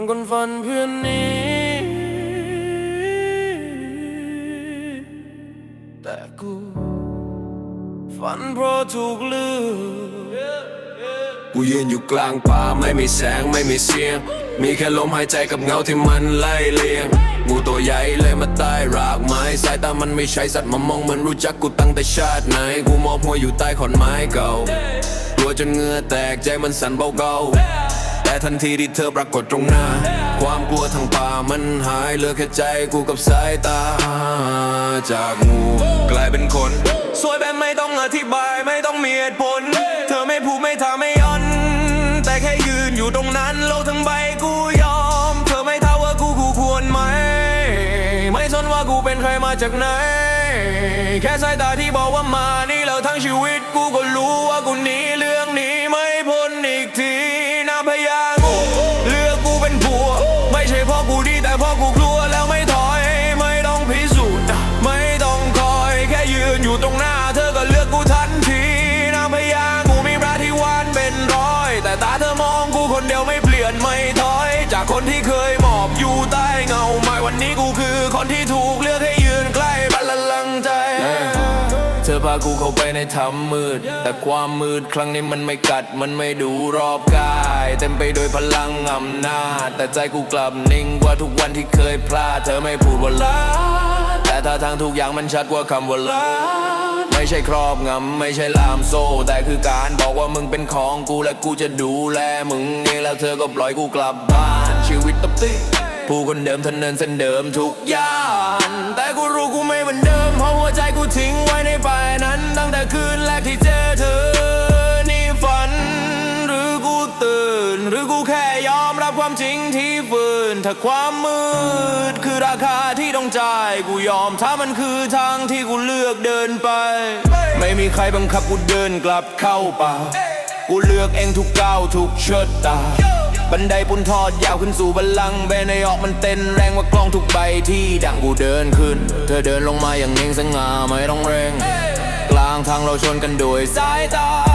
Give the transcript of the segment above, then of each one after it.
ฝันเพื่อนนี้ แต่กูฝันเพราะถูกลืมกูยืนอยู่กลางป่าไม่มีแสงไม่มีเสียง มีแค่ลมหายใจกับเงาที่มันไล่เลียง งูตัวใหญ่เลยมาใต้รากไม้สายตามันไม่ใช่สัตว์มามองเหมือนรู้จักกูตั้งแต่ชาติไหน กูมอบหัวอยู่ใต้ขอนไม้เก่ากลัวจนเงื่อแตกใจมันสั่นเบาๆ แต่ทันทีที่เธอปรากฏตรงหน้า ความกลัวทางป่ามันหายเหลือแค่ใจกูกับสายตา จากงูกลายเป็นคน สวยแบบไม่ต้องอธิบายไม่ต้องมีเหตุผล เธอไม่พูดไม่ถาไม่ย้อน แต่แค่ยืนอยู่ตรงนั้นโลกทั้งใบกูยอม เธอไม่ท้าว่ากูกูควรไหม ไม่สนว่ากูเป็นใครมาจากไหน แค่สายตาที่บอกว่ามานี่แล้วทั้งชีวิตกูก็รู้ว่ากูหนีเรื่องนี้ คนเดียวไม่เปลี่ยนไม่ถอย จากคนที่เคยหมอบอยู่ใต้เงาไม้วันนี้กูคือคนที่ถูกเลือกให้ยืนใกล้บัลลังก์ใจ เธอพากูเข้าไปในถ้ำมืด แต่ความมืดครั้งนี้มันไม่กัดมันไม่ดูรอบกาย เต็มไปด้วยพลังอำนาจ แต่ใจกูกลับนิ่งกว่าทุกวันที่เคยพลาด เธอไม่พูดว่าลาแต่ท่าทางทุกอย่างมันชัดกว่าคำว่าลา ไม่ใช่ครอบงำไม่ใช่ลามโซ่ แต่คือการบอกว่ามึงเป็นของกูและกูจะดูแลมึงเองแล้วเธอก็ปล่อยกูกลับบ้านชีวิตตบตีผู้คนเดิมทนเนินเส้นเดิมทุกอย่างแต่กูรู้กูไม่เหมือนเดิมเพราะหัวใจกูทิ้งไว้ รือกูแค่ยอมรับความจริงที่ฝืน ถ้าความมืดคือราคาที่ต้องจ่าย กูยอมถ้ามันคือทางที่กูเลือกเดินไป ไม่มีใครบังคับกูเดินกลับเข้าป่า กูเลือกเองทุกก้าวทุกเชิดตา บันไดปุนทอดยาวขึ้นสู่บัลลังก์แบนในออกมันเต้นแรงกว่ากล้องทุกใบที่ดังกูเดินขึ้น เธอเดินลงมาอย่างเน่งสง่าไม่ต้องเร่ง กลางทางเราชนกันโดยสายตา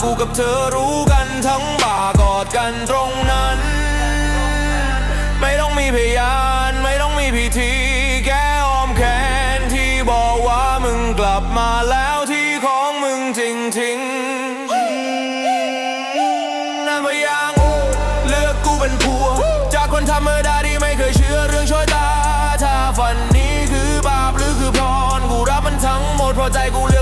กูกับเธอรู้กันทั้งบ่ากอดกันตรงนั้น ไม่ต้องมีพยานไม่ต้องมีพิธีแค่อ้อมแขนที่บอกว่ามึงกลับมาแล้วที่ของมึงจริงๆนั่นพยางเลือกกูเป็นผัว จากคนธรรมดาที่ไม่เคยเชื่อเรื่องโชยตาถ้าฝันนี้คือบาปหรือคือพรกูรับมันทั้งหมดเพราะใจกูเลือก